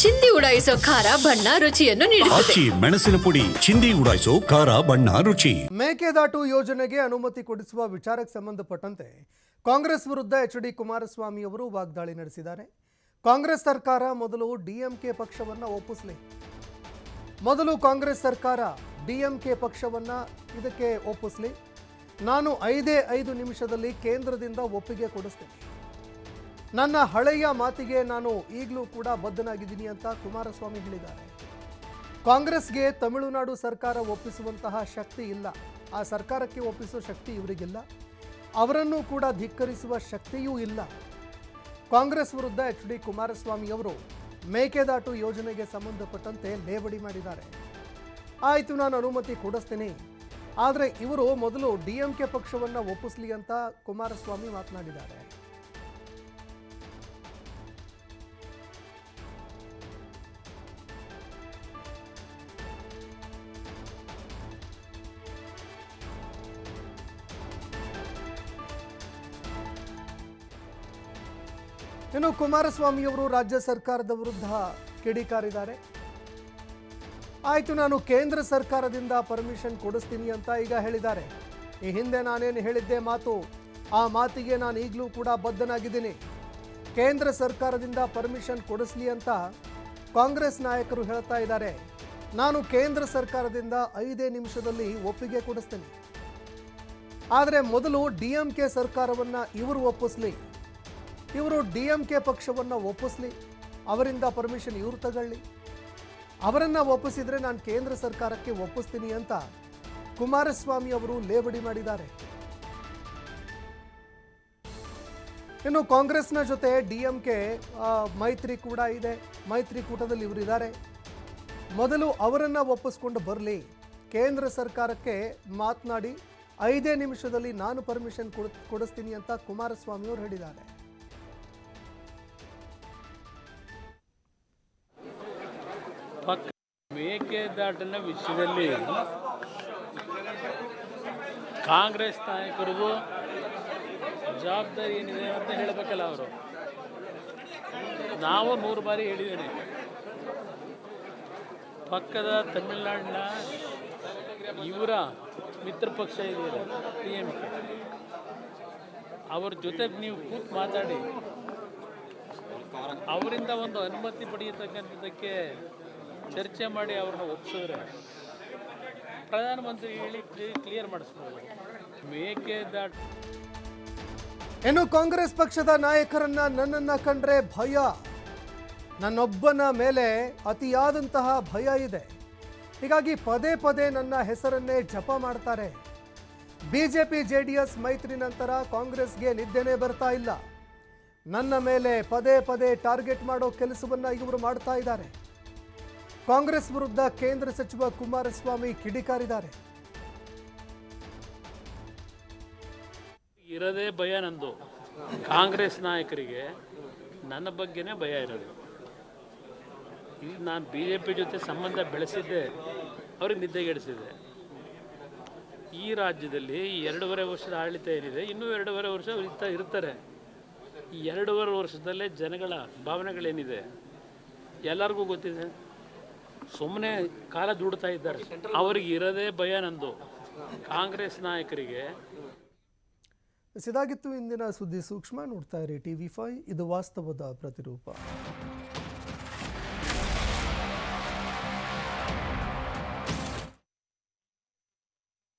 ಚಿಂದಿ ಉಡಾಯಿಸೋ ಖಾರ ಬಣ್ಣ ರುಚಿಯನ್ನು ನೀಡುತ್ತದೆ. ಆಚಿ ಮೆಣಸಿನ ಪುಡಿ ಚಿಂದಿ ಉಡಾಯಿಸೋ ಖಾರ ಬಣ್ಣ ರುಚಿ. ಮೇಕೆದಾಟು ಯೋಜನೆಗೆ ಅನುಮತಿ ಕೊಡಿಸುವ ವಿಚಾರಕ್ಕೆ ಸಂಬಂಧಪಟ್ಟಂತೆ ಕಾಂಗ್ರೆಸ್ ವಿರುದ್ಧ ಎಚ್ ಡಿ ಕುಮಾರಸ್ವಾಮಿ ಅವರು ವಾಗ್ದಾಳಿ ನಡೆಸಿದ್ದಾರೆ. ಕಾಂಗ್ರೆಸ್ ಸರ್ಕಾರ ಮೊದಲು ಡಿಎಂಕೆ ಪಕ್ಷವನ್ನ ಒಪ್ಪಿಸಲಿ. ಮೊದಲು ಕಾಂಗ್ರೆಸ್ ಸರ್ಕಾರ ಡಿಎಂಕೆ ಪಕ್ಷವನ್ನ ಇದಕ್ಕೆ ಒಪ್ಪಿಸಲಿ. ನಾನು ಐದೇ ಐದು ನಿಮಿಷದಲ್ಲಿ ಕೇಂದ್ರದಿಂದ ಒಪ್ಪಿಗೆ ಕೊಡಿಸ್ತೀನಿ. ನನ್ನ ಹಳೆಯ ಮಾತಿಗೆ ನಾನು ಈಗಲೂ ಕೂಡ ಬದ್ಧನಾಗಿದ್ದೀನಿ ಅಂತ ಕುಮಾರಸ್ವಾಮಿ ಹೇಳಿದ್ದಾರೆ. ಕಾಂಗ್ರೆಸ್ಗೆ ತಮಿಳುನಾಡು ಸರ್ಕಾರ ಒಪ್ಪಿಸುವಂತಹ ಶಕ್ತಿ ಇಲ್ಲ. ಆ ಸರ್ಕಾರಕ್ಕೆ ಒಪ್ಪಿಸುವ ಶಕ್ತಿ ಇವರಿಗಿಲ್ಲ. ಅವರನ್ನು ಕೂಡ ಧಿಕ್ಕರಿಸುವ ಶಕ್ತಿಯೂ ಇಲ್ಲ. ಕಾಂಗ್ರೆಸ್ ವಿರುದ್ಧ ಎಚ್ ಡಿ ಕುಮಾರಸ್ವಾಮಿ ಅವರು ಮೇಕೆದಾಟು ಯೋಜನೆಗೆ ಸಂಬಂಧಪಟ್ಟಂತೆ ಲೇವಡಿ ಮಾಡಿದ್ದಾರೆ. ಆಯಿತು, ನಾನು ಅನುಮತಿ ಕೊಡಿಸ್ತೀನಿ. ಆದರೆ ಇವರು ಮೊದಲು ಡಿ ಎಂ ಪಕ್ಷವನ್ನು ಒಪ್ಪಿಸಲಿ ಅಂತ ಕುಮಾರಸ್ವಾಮಿ ಮಾತನಾಡಿದ್ದಾರೆ. ಇನ್ನು ಕುಮಾರಸ್ವಾಮಿಯವರು ರಾಜ್ಯ ಸರ್ಕಾರದ ವಿರುದ್ಧ ಕಿಡಿಕಾರಿದ್ದಾರೆ. ಆಯಿತು, ನಾನು ಕೇಂದ್ರ ಸರ್ಕಾರದಿಂದ ಪರ್ಮಿಷನ್ ಕೊಡಿಸ್ತೀನಿ ಅಂತ ಈಗ ಹೇಳಿದ್ದಾರೆ. ಈ ಹಿಂದೆ ನಾನೇನು ಹೇಳಿದ್ದೆ ಮಾತು, ಆ ಮಾತಿಗೆ ನಾನು ಈಗಲೂ ಕೂಡ ಬದ್ಧನಾಗಿದ್ದೀನಿ. ಕೇಂದ್ರ ಸರ್ಕಾರದಿಂದ ಪರ್ಮಿಷನ್ ಕೊಡಿಸ್ಲಿ ಅಂತ ಕಾಂಗ್ರೆಸ್ ನಾಯಕರು ಹೇಳ್ತಾ ಇದ್ದಾರೆ. ನಾನು ಕೇಂದ್ರ ಸರ್ಕಾರದಿಂದ ಐದೇ ನಿಮಿಷದಲ್ಲಿ ಒಪ್ಪಿಗೆ ಕೊಡಿಸ್ತೀನಿ. ಆದರೆ ಮೊದಲು ಡಿ ಎಂ ಕೆ ಸರ್ಕಾರವನ್ನು ಇವರು ಒಪ್ಪಿಸ್ಲಿ. ಇವರು ಡಿ ಎಂ ಕೆ ಪಕ್ಷವನ್ನು ಒಪ್ಪಿಸ್ಲಿ, ಅವರಿಂದ ಪರ್ಮಿಷನ್ ಇವರು ತಗೊಳ್ಳಿ. ಅವರನ್ನು ಒಪ್ಪಿಸಿದರೆ ನಾನು ಕೇಂದ್ರ ಸರ್ಕಾರಕ್ಕೆ ಒಪ್ಪಿಸ್ತೀನಿ ಅಂತ ಕುಮಾರಸ್ವಾಮಿ ಅವರು ಲೇವಡಿ ಮಾಡಿದ್ದಾರೆ. ಇನ್ನು ಕಾಂಗ್ರೆಸ್ನ ಜೊತೆ ಡಿ ಎಂ ಕೆ ಮೈತ್ರಿ ಕೂಡ ಇದೆ. ಮೈತ್ರಿಕೂಟದಲ್ಲಿ ಇವರಿದ್ದಾರೆ. ಮೊದಲು ಅವರನ್ನು ಒಪ್ಪಿಸ್ಕೊಂಡು ಬರಲಿ. ಕೇಂದ್ರ ಸರ್ಕಾರಕ್ಕೆ ಮಾತನಾಡಿ, ಐದೇ ನಿಮಿಷದಲ್ಲಿ ನಾನು ಪರ್ಮಿಷನ್ ಕೊಡ್, ಕೊಡಿಸ್ತೀನಿ ಅಂತ ಕುಮಾರಸ್ವಾಮಿ ಅವರು ಹೇಳಿದ್ದಾರೆ. ಪಕ್ಕ ಮೇಕೆದಾಟಿನ ವಿಷಯದಲ್ಲಿ ಕಾಂಗ್ರೆಸ್ ನಾಯಕರಿಗೂ ಜವಾಬ್ದಾರಿ ಏನಿದೆ ಅಂತ ಹೇಳಬೇಕಲ್ಲ ಅವರು? ನಾವು ಮೂರು ಬಾರಿ ಹೇಳಿದ್ದೇನೆ. ಪಕ್ಕದ ತಮಿಳುನಾಡಿನ ಇವರ ಮಿತ್ರ ಪಕ್ಷ ಇದೆಯಲ್ಲ ಪಿ ಎಂ ಕೆ. ಅವ್ರ ಜೊತೆಗೆ ನೀವು ಕೂತ್ ಮಾತಾಡಿ. ಅವರಿಂದ ಒಂದು ಅನುಮತಿ ಪಡೆಯತಕ್ಕಂಥದ್ದಕ್ಕೆ ಚರ್ಚೆ ಮಾಡಿ ಅವ್ರನ್ನ ಒಪ್ಸಿದ್ರೆ ಪ್ರಧಾನಮಂತ್ರಿ ಹೇಳಿ ಕ್ಲಿಯರ್ ಮಾಡಿಸ್ಬೋದು. ಮೇಕೆದಾಟು ಇನ್ನು ಕಾಂಗ್ರೆಸ್ ಪಕ್ಷದ ನಾಯಕರನ್ನ ನನ್ನನ್ನ ಕಂಡ್ರೆ ಭಯ. ನನ್ನೊಬ್ಬನ ಮೇಲೆ ಅತಿಯಾದಂತಹ ಭಯ ಇದೆ. ಹೀಗಾಗಿ ಪದೇ ಪದೇ ನನ್ನ ಹೆಸರನ್ನೇ ಜಪ ಮಾಡ್ತಾರೆ. ಬಿಜೆಪಿ ಜೆ ಡಿ ಎಸ್ ಮೈತ್ರಿ ನಂತರ ಕಾಂಗ್ರೆಸ್ಗೆ ನಿದ್ದೆನೇ ಬರ್ತಾ ಇಲ್ಲ. ನನ್ನ ಮೇಲೆ ಪದೇ ಪದೇ ಟಾರ್ಗೆಟ್ ಮಾಡೋ ಕೆಲಸವನ್ನ ಇವರು ಮಾಡ್ತಾ ಇದ್ದಾರೆ. ಕಾಂಗ್ರೆಸ್ ವಿರುದ್ಧ ಕೇಂದ್ರ ಸಚಿವ ಕುಮಾರಸ್ವಾಮಿ ಕಿಡಿಕಾರಿದ್ದಾರೆ. ಇರದೇ ಭಯ ನಂದು. ಕಾಂಗ್ರೆಸ್ ನಾಯಕರಿಗೆ ನನ್ನ ಬಗ್ಗೆನೇ ಭಯ ಇರೋದು. ಈಗ ನಾನು ಬಿ ಜೆ ಪಿ ಜೊತೆ ಸಂಬಂಧ ಬೆಳೆಸಿದ್ದೆ, ಅವ್ರಿಗೆ ನಿದ್ದೆಗೆಡಿಸಿದೆ ಈ ರಾಜ್ಯದಲ್ಲಿ ಎರಡೂವರೆ ವರ್ಷದ ಆಡಳಿತ ಏನಿದೆ, ಇನ್ನೂ ಎರಡೂವರೆ ವರ್ಷ ಇರ್ತಾ ಇರ್ತಾರೆ. ಈ ಎರಡೂವರೆ ವರ್ಷದಲ್ಲೇ ಜನಗಳ ಭಾವನೆಗಳೇನಿದೆ, ಎಲ್ಲರಿಗೂ ಗೊತ್ತಿದೆ. ಸುಮ್ಮನೆ ಕಾಲ ದುಡ್ತಾ ಇದ್ದಾರೆ. ಅವ್ರಿಗೆ ಇರೋದೇ ಭಯ ನಂದು. ಕಾಂಗ್ರೆಸ್ ನಾಯಕರಿಗೆ. ಇದಾಗಿತ್ತು ಇಂದಿನ ಸುದ್ದಿ ಸೂಕ್ಷ್ಮ ನೋಡ್ತಾ ಇರಿ ಟಿವಿ ಫೈವ್, ಇದು ವಾಸ್ತವದ ಪ್ರತಿರೂಪ.